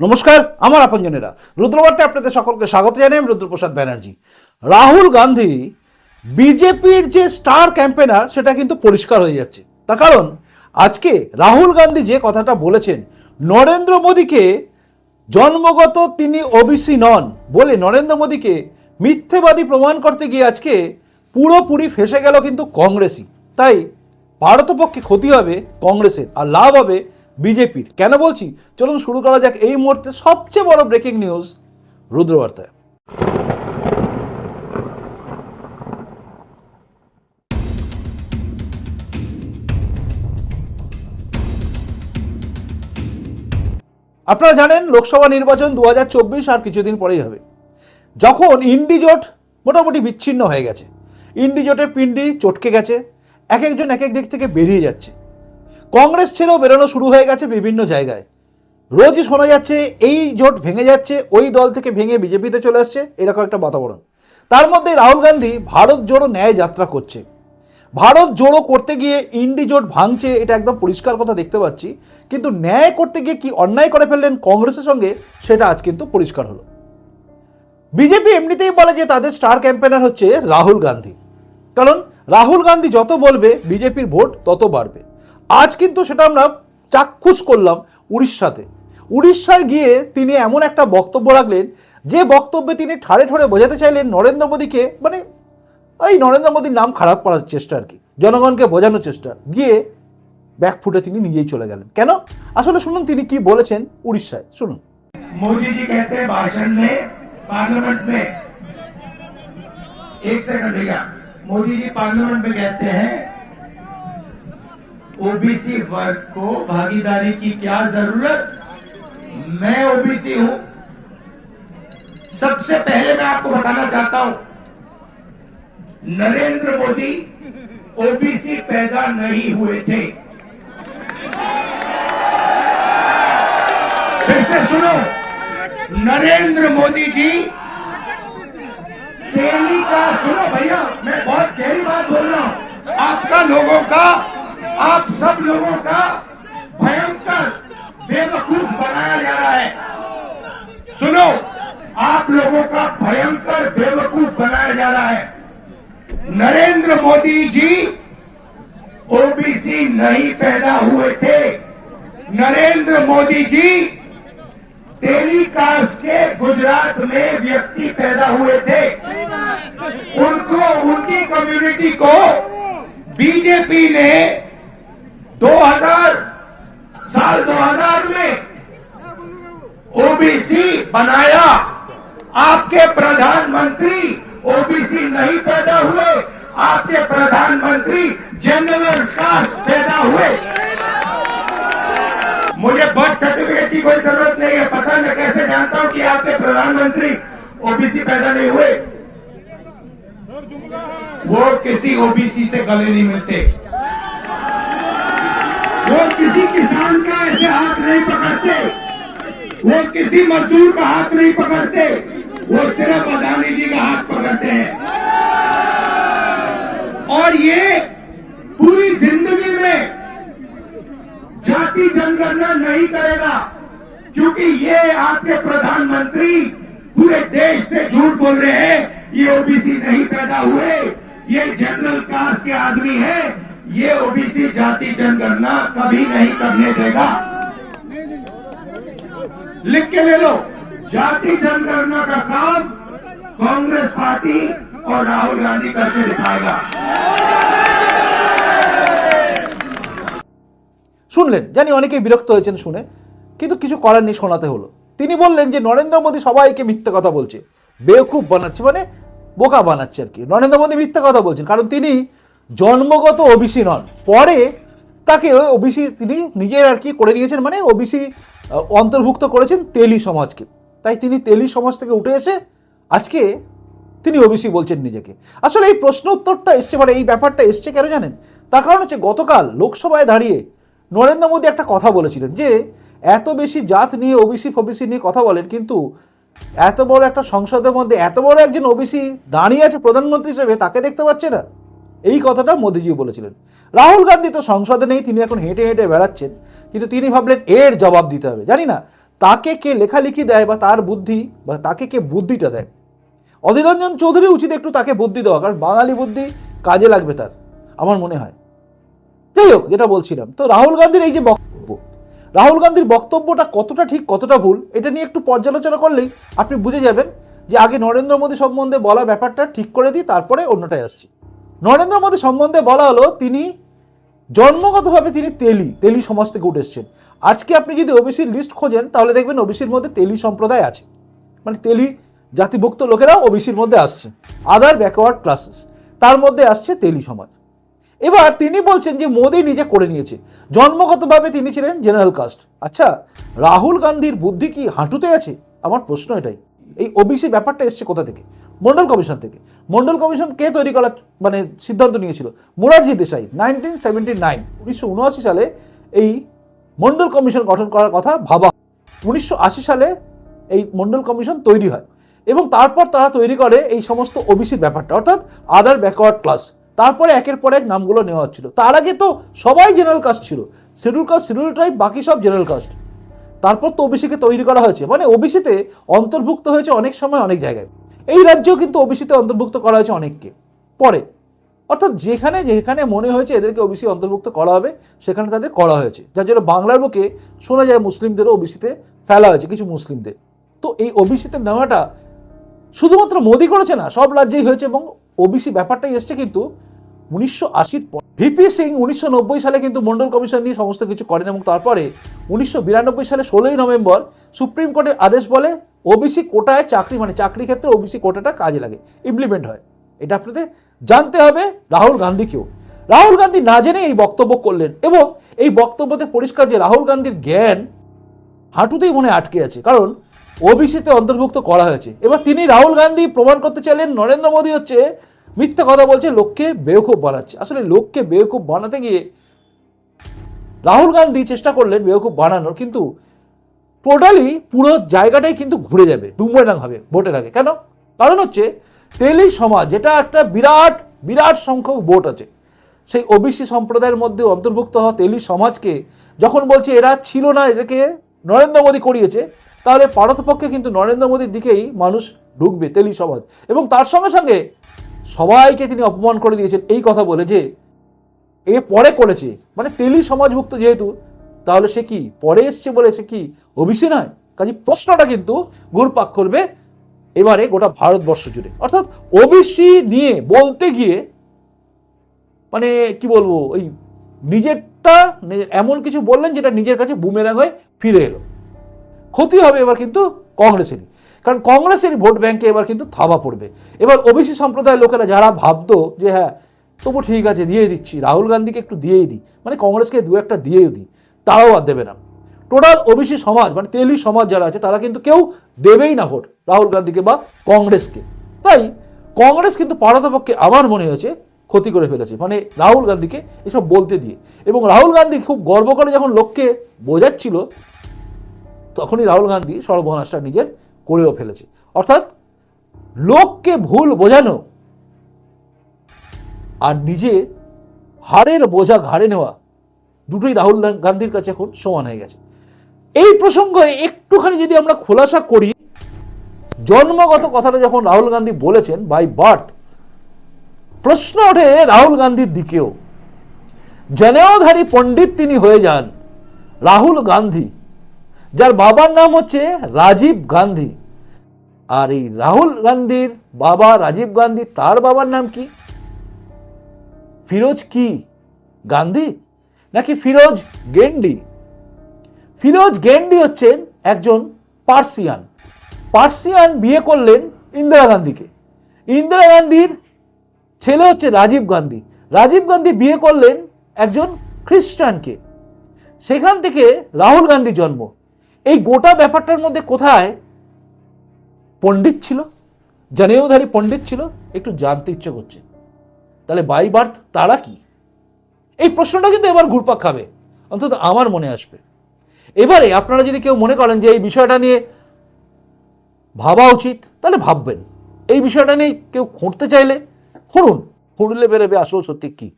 নমস্কার, আমার আপনজনেরা। রুদ্রবার্তে আপনাদের সকলকে স্বাগত জানাই আমি রুদ্রপ্রসাদ ব্যানার্জি। রাহুল গান্ধী বিজেপির যে স্টার ক্যাম্পেনার সেটা কিন্তু পরিষ্কার হয়ে যাচ্ছে। তার কারণ, আজকে রাহুল গান্ধী যে কথাটা বলেছেন, নরেন্দ্র মোদীকে জন্মগত তিনি ওবিসি নন বলে নরেন্দ্র মোদীকে মিথ্যেবাদী প্রমাণ করতে গিয়ে আজকে পুরোপুরি ফেসে গেল কিন্তু কংগ্রেসই। তাই ভারতপক্ষে ক্ষতি হবে কংগ্রেসের, আর লাভ হবে বিজেপির। কেন বলছি? চলুন শুরু করা যাক এই মুহূর্তে সবচেয়ে বড় ব্রেকিং নিউজ রুদ্রবার্তায়। আপনারা জানেন, লোকসভা নির্বাচন দু হাজার চব্বিশ আর কিছুদিন পরেই হবে। যখন ইন্ডিজোট মোটামুটি বিচ্ছিন্ন হয়ে গেছে। ইন্ডি জোটের পিন্ডি চটকে গেছে। এক একজন এক এক দিক থেকে বেরিয়ে যাচ্ছে। কংগ্রেস ছেড়েও বেরোনো শুরু হয়ে গেছে বিভিন্ন জায়গায়। রোজই শোনা যাচ্ছে, এই জোট ভেঙে যাচ্ছে, ওই দল থেকে ভেঙে বিজেপিতে চলে আসছে, এরকম একটা বাতাবরণ। তার মধ্যে রাহুল গান্ধী ভারত জোড়ো ন্যায় যাত্রা করছে। ভারত জোড়ো করতে গিয়ে ইন্ডি জোট ভাঙছে, এটা একদম পরিষ্কার কথা দেখতে পাচ্ছি। কিন্তু ন্যায় করতে গিয়ে কি অন্যায় করে ফেললেন কংগ্রেসের সঙ্গে, সেটা আজ কিন্তু পরিষ্কার হলো। বিজেপি এমনিতেই বলে যে তাদের স্টার ক্যাম্পেনার হচ্ছে রাহুল গান্ধী। কারণ রাহুল গান্ধী যত বলবে, বিজেপির ভোট তত বাড়বে। আজ কিন্তু সেটা আমরা চাক্ষুষ করলাম উড়িষ্যাতে উড়িষ্যায় গিয়ে তিনি এমন একটা বক্তব্য রাখলেন যে বক্তব্যে তিনি ঠাড়ে ঠাড়ে বোঝাতে চাইলেন নরেন্দ্র মোদীকে মানে ওই নরেন্দ্র মোদীর নাম খারাপ করার চেষ্টা আর কি জনগণকে বোঝানোর চেষ্টা গিয়ে ব্যাকফুটে তিনি নিজেই চলে গেলেন কেন আসলে শুনুন তিনি কি বলেছেন উড়িষ্যায় শুনুন मोदी जी कहते हैं भाषण में पार्लियामेंट में एक सेकंड भैया मोदी जी पार्लियामेंट में कहते हैं ओबीसी वर्ग को भागीदारी की क्या ज़रूरत? मैं ओबीसी हूँ। सबसे पहले मैं आपको बताना चाहता हूँ, नरेंद्र मोदी ओबीसी पैदा नहीं हुए थे। फिर से सुनो, नरेंद्र मोदी जी दिल्ली का सुनो भैया, मैं बहुत गहरी बात बोल रहा हूँ। आपका लोगों का आप सब लोगों का भयंकर बेवकूफ़ बनाया जा रहा है। सुनो, आप लोगों का भयंकर बेवकूफ़ बनाया जा रहा है। नरेंद्र मोदी जी ओबीसी नहीं पैदा हुए थे। नरेंद्र मोदी जी टेलीकास्ट के गुजरात में व्यक्ति पैदा हुए थे। उनको, उनकी कम्युनिटी को बीजेपी ने 2000 साल 2000 में ओबीसी बनाया। आपके प्रधानमंत्री ओबीसी नहीं पैदा हुए, आपके प्रधानमंत्री जनरल कास्ट पैदा हुए। मुझे बर्थ सर्टिफिकेट की कोई ज़रूरत नहीं है, पता मैं कैसे जानता हूँ कि आपके प्रधानमंत्री ओबीसी पैदा नहीं हुए। वो किसी ओबीसी से गले नहीं मिलते। वो किसी किसान का ऐसे हाथ नहीं पकड़ते। वो किसी मजदूर का हाथ नहीं पकड़ते। वो सिर्फ़ अदानी जी का हाथ पकड़ते हैं। और ये पूरी ज़िंदगी में जाति जनगणना नहीं करेगा, क्योंकि ये आपके प्रधानमंत्री पूरे देश से झूठ बोल रहे हैं। ये ओबीसी नहीं पैदा हुए। ये जनरल कास्ट के आदमी है। ये ओबीसी जाति जनगणना कभी नहीं करने देगा लिख के ले लो जाति जनगणना का काम कांग्रेस पार्टी और राहुल गांधी करके दिखाएगा শুনলেন জানি অনেকেই বিরক্ত হয়েছেন শুনে কিন্তু কিছু করার নেই শোনাতে হলো তিনি বললেন যে নরেন্দ্র মোদী সবাইকে মিথ্যে কথা বলছে বেওকুব বানাচ্ছে মানে বোকা বানাচ্ছে আর কি নরেন্দ্র মোদী মিথ্যে কথা বলছেন কারণ তিনি জন্মগত ওবিসি নন। পরে তাকে ওবিসি তিনি নিজে আর কি করে নিয়েছেন মানে ওবিসি অন্তর্ভুক্ত করেছেন তেলি সমাজকে। তাই তিনি তেলি সমাজ থেকে উঠে এসে আজকে তিনি ওবিসি বলছেন নিজেকে। আসলে এই প্রশ্ন উত্তরটা এসছে মানে এই ব্যাপারটা এসছে কেন জানেন? তার কারণ হচ্ছে গতকাল লোকসভায় দাঁড়িয়ে নরেন্দ্র মোদী একটা কথা বলেছিলেন যে, এত বেশি জাত নিয়ে ওবিসি ফবিসি নিয়ে কথা বলেন, কিন্তু এত বড় একটা সংসদের মধ্যে এত বড় একজন ওবিসি দাঁড়িয়ে আছে প্রধানমন্ত্রী হিসেবে, তাকে দেখতে পাচ্ছে না। এই কথাটা মোদিজি বলেছিলেন। রাহুল গান্ধী তো সংসদে নেই, তিনি এখন হেঁটে হেঁটে বেড়াচ্ছেন, কিন্তু তিনি ভাবলেন এর জবাব দিতে হবে। জানি না, তাকে কে লেখালেখি দেয় বা তার বুদ্ধি বা তাকে কে বুদ্ধিটা দেয়? অধীররঞ্জন চৌধুরী উচিত একটু তাকে বুদ্ধি দেওয়া, কারণ বাঙালি বুদ্ধি কাজে লাগবে তার, আমার মনে হয়। যাই হোক, যেটা বলছিলাম, তো রাহুল গান্ধীর এই যে বক্তব্য, রাহুল গান্ধীর বক্তব্যটা কতটা ঠিক, কতটা ভুল, এটা নিয়ে একটু পর্যালোচনা করলেই আপনি বুঝে যাবেন যে আগে নরেন্দ্র মোদী সম্বন্ধে বলা ব্যাপারটা ঠিক করে দিই, তারপরে অন্যটায় আসছি। নরেন্দ্র মোদী সম্বন্ধে বলা হলো, তিনি জন্মগতভাবে তিনি তেলি তেলি সমাজ থেকে উঠে এসেছেন। আজকে আপনি যদি ওবিসির লিস্ট খোঁজেন, তাহলে দেখবেন ওবিসির মধ্যে তেলি সম্প্রদায় আছে। মানে তেলি জাতিভুক্ত লোকেরাও ওবিসির মধ্যে আসছে। আদার ব্যাকওয়ার্ড ক্লাসেস তার মধ্যে আসছে তেলি সমাজ। এবার তিনি বলছেন যে, মোদি নিজে করে নিয়েছে। জন্মগতভাবে তিনি ছিলেন জেনারেল কাস্ট আচ্ছা রাহুল গান্ধীর বুদ্ধি কি হাঁটুতে আছে? আমার প্রশ্ন এটাই। এই ওবিসি ব্যাপারটা এসছে কোথা থেকে? মন্ডল কমিশন থেকে। মন্ডল কমিশন কে তৈরি করার মানে সিদ্ধান্ত নিয়েছিল? Morarji Desai nineteen seventy nine উনিশশো উনআশি সালে এই মন্ডল কমিশন গঠন করার কথা ভাবা। উনিশশো আশি সালে এই মন্ডল কমিশন তৈরি হয় এবং তারপর তারা তৈরি করে এই সমস্ত ওবিসির ব্যাপারটা, অর্থাৎ আদার ব্যাকওয়ার্ড ক্লাস তারপরে একের পর এক নামগুলো নেওয়া হচ্ছিল। তার আগে তো সবাই জেনারেল কাস্ট ছিল। শিডিউল কাস্ট শিডিউল ট্রাইব বাকি সব জেনারেল কাস্ট তারপর তো ওবিসিকে তৈরি করা হয়েছে। মানে ওবিসিতে অন্তর্ভুক্ত হয়েছে অনেক সময় অনেক জায়গায়। এই রাজ্যেও কিন্তু ওবিসিতে অন্তর্ভুক্ত করা হয়েছে অনেককে। পরে, অর্থাৎ যেখানে যেখানে মনে হয়েছে এদেরকে ওবিসি অন্তর্ভুক্ত করা হবে, সেখানে তাদের করা হয়েছে। যার জন্য বাংলার বুকে শোনা যায় মুসলিমদেরও ওবিসিতে ফেলা হয়েছে, কিছু মুসলিমদের। তো এই ওবিসিতে নেওয়াটা শুধুমাত্র মোদি করেছে না, সব রাজ্যেই হয়েছে এবং ওবিসি ব্যাপারটাই এসছে কিন্তু উনিশশো আশির পর ভিপি সিং উনিশশো নব্বই সালে কিন্তু মন্ডল কমিশন নিয়ে সমস্ত কিছু করেন এবং তারপরে উনিশশো বিরানব্বই সালে ষোলোই নভেম্বর সুপ্রিম কোর্টের আদেশ বলে ওবিসি কোটায় চাকরি মানে চাকরি ক্ষেত্রে ওবিসি কোটাটা কাজে লাগে ইমপ্লিমেন্ট হয়। এটা আপনাদের জানতে হবে রাহুল গান্ধীকেও। রাহুল গান্ধী না জেনে এই বক্তব্য করলেন এবং এই বক্তব্যতে পরিষ্কার যে রাহুল গান্ধীর জ্ঞান হাঁটুতেই মনে আটকে আছে, কারণ ওবিসিতে অন্তর্ভুক্ত করা হয়েছে। এবার তিনি রাহুল গান্ধী প্রমাণ করতে চাইলেন, নরেন্দ্র মোদী হচ্ছে মিথ্যা কথা বলছে, লোককে বেওকুব বানাচ্ছে। আসলে লোককে বেওকুব বানাতে গিয়ে রাহুল গান্ধী চেষ্টা করলেন বেওকুব বানানোর, কিন্তু টোটালি পুরো জায়গাটাই কিন্তু ঘুরে যাবে, বুমরাং হবে ভোটের আগে। কেন? কারণ হচ্ছে তেলি সমাজ, যেটা একটা বিরাট বিরাট সংখ্যক ভোট আছে, সেই ওবিসি সম্প্রদায়ের মধ্যে অন্তর্ভুক্ত হওয়া তেলি সমাজকে যখন বলছে এরা ছিল না, এদেরকে নরেন্দ্র মোদী করিয়েছে, তাহলে পারতপক্ষে কিন্তু নরেন্দ্র মোদীর দিকেই মানুষ ঢুকবে তেলি সমাজ। এবং তার সঙ্গে সঙ্গে সবাইকে তিনি অপমান করে দিয়েছেন। এই কথা বলে যে, এ পরে করেছে। মানে তেলি সমাজভুক্ত যেহেতু, তাহলে সে কি পরে এসছে বলে সে কি ওবিসি নয়? কাজে প্রশ্নটা কিন্তু ঘুরপাক করবে এবারে গোটা ভারতবর্ষ জুড়ে। অর্থাৎ ওবিসি নিয়ে বলতে গিয়ে মানে কি বলব, ওই নিজেরটা এমন কিছু বললেন যেটা নিজের কাছে বুমেরাং হয়ে ফিরে এলো। ক্ষতি হবে এবার কিন্তু কংগ্রেসেরই। কারণ কংগ্রেসের ভোট ব্যাংকে এবার কিন্তু থাবা পড়বে। এবার ওবিসি সম্প্রদায়ের লোকেরা যারা ভাবতো যে হ্যাঁ তবু ঠিক আছে দিয়ে দিচ্ছি, রাহুল গান্ধীকে একটু দিয়েই দিই মানে কংগ্রেসকে দু একটা দিয়েই দিই, তারাও আর দেবে না। টোটাল ওবিসি সমাজ মানে তেলি সমাজ যারা আছে, তারা কিন্তু কেউ দেবেই না ভোট রাহুল গান্ধীকে বা কংগ্রেসকে। তাই কংগ্রেস কিন্তু পারতপক্ষে আমার মনে হয়েছে ক্ষতি করে ফেলেছে মানে রাহুল গান্ধীকে এসব বলতে দিয়ে। এবং রাহুল গান্ধী খুব গর্ব করে যখন লোককে বোঝাচ্ছিল, তখনই রাহুল গান্ধী সর্বনাশটা নিজের করেও ফেলেছে। অর্থাৎ লোককে ভুল বোঝানো আর নিজে হাড়ের বোঝা ঘাড়ে নেওয়া দুটোই রাহুল গান্ধীর কাছে এখন সমান হয়ে গেছে। এই প্রসঙ্গে একটুখানি যদি আমরা খোলাসা করি, জন্মগত কথাটা যখন রাহুল গান্ধী বলেছেন বাই বার্থ প্রশ্ন ওঠে রাহুল গান্ধীর দিকেও। জনেওধারী পণ্ডিত তিনি হয়ে যান রাহুল গান্ধী। যার বাবার নাম হচ্ছে রাজীব গান্ধী। আর এই রাহুল গান্ধীর বাবা রাজীব গান্ধী, তার বাবার নাম কি? ফিরোজ কি? গান্ধী? নাকি ফিরোজ গেন্ডি? ফিরোজ গেন্ডি হচ্ছেন একজন পার্সিয়ান। পার্সিয়ান বিয়ে করলেন ইন্দিরা গান্ধীকে। ইন্দিরা গান্ধীর ছেলে হচ্ছে রাজীব গান্ধী। রাজীব গান্ধী বিয়ে করলেন একজন খ্রিস্টানকে। সেখান থেকে রাহুল গান্ধী জন্ম। এই গোটা ব্যাপারটার মধ্যে কোথায় পণ্ডিত ছিল? জানেওধারী পণ্ডিত ছিল? একটু জানতে ইচ্ছে করছে। তাহলে বাই বার্থ তারা কি? এই প্রশ্নটা কিন্তু এবার ঘুরপাক খাবে। অন্তত আমার মনে আসবে। এবারে আপনারা যদি কেউ মনে করেন যে এই বিষয়টা নিয়ে ভাবা উচিত, তাহলে ভাববেন। এই বিষয়টা নিয়ে কেউ খুঁড়তে চাইলে খুঁড়ুন। খুঁড়লে বেরোবে আসল সত্যি কি?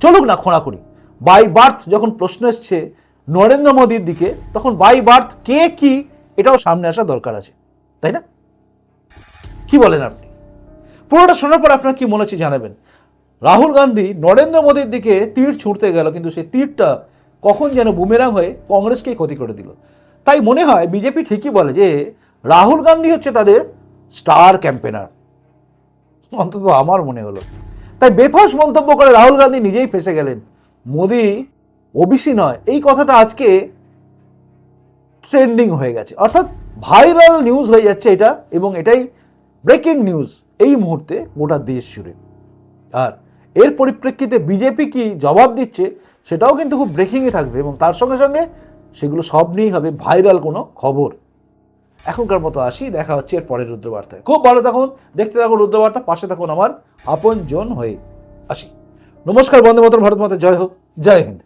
চলুক না খোঁড়াখুড়ি। বাই বার্থ যখন প্রশ্ন এসছে নরেন্দ্র মোদীর দিকে, তখন বাই বার্থ কে কি, এটাও সামনে আসা দরকার আছে। তাই না? কি বলেন আপনি? পুরোটা শোনার পর আপনার কি মনে হচ্ছে জানাবেন? রাহুল গান্ধী নরেন্দ্র মোদীর দিকে তীর ছুঁড়তে গেল, কিন্তু সেই তীরটা কখন যেন বুমেরাং হয়ে কংগ্রেসকেই ক্ষতি করে দিল। তাই মনে হয় বিজেপি ঠিকই বলে যে, রাহুল গান্ধী হচ্ছে তাদের স্টার ক্যাম্পেনার অন্তত আমার মনে হলো। তাই বেফাস মন্তব্য করে রাহুল গান্ধী নিজেই ফেসে গেলেন। মোদি ওবিসি নয়, এই কথাটা আজকে ট্রেন্ডিং হয়ে গেছে। অর্থাৎ ভাইরাল নিউজ হয়ে যাচ্ছে এটা এবং এটাই ব্রেকিং নিউজ এই মুহূর্তে গোটা দেশ জুড়ে। আর এর পরিপ্রেক্ষিতে বিজেপি কি জবাব দিচ্ছে সেটাও কিন্তু খুব ব্রেকিংয়ে থাকবে এবং তার সঙ্গে সঙ্গে সেগুলো সব নিয়েই হবে ভাইরাল কোনো খবর। এখনকার মতো আসি, দেখা হচ্ছে এর পরের রুদ্রবার্তায়। খুব ভালো থাকুন, দেখতে থাকুন রুদ্রবার্তা, পাশে থাকুন আমার আপন জন হয়ে আসি। নমস্কার, বন্দে মাতরম, ভারত মাতা, জয় হোক, জয় হিন্দ।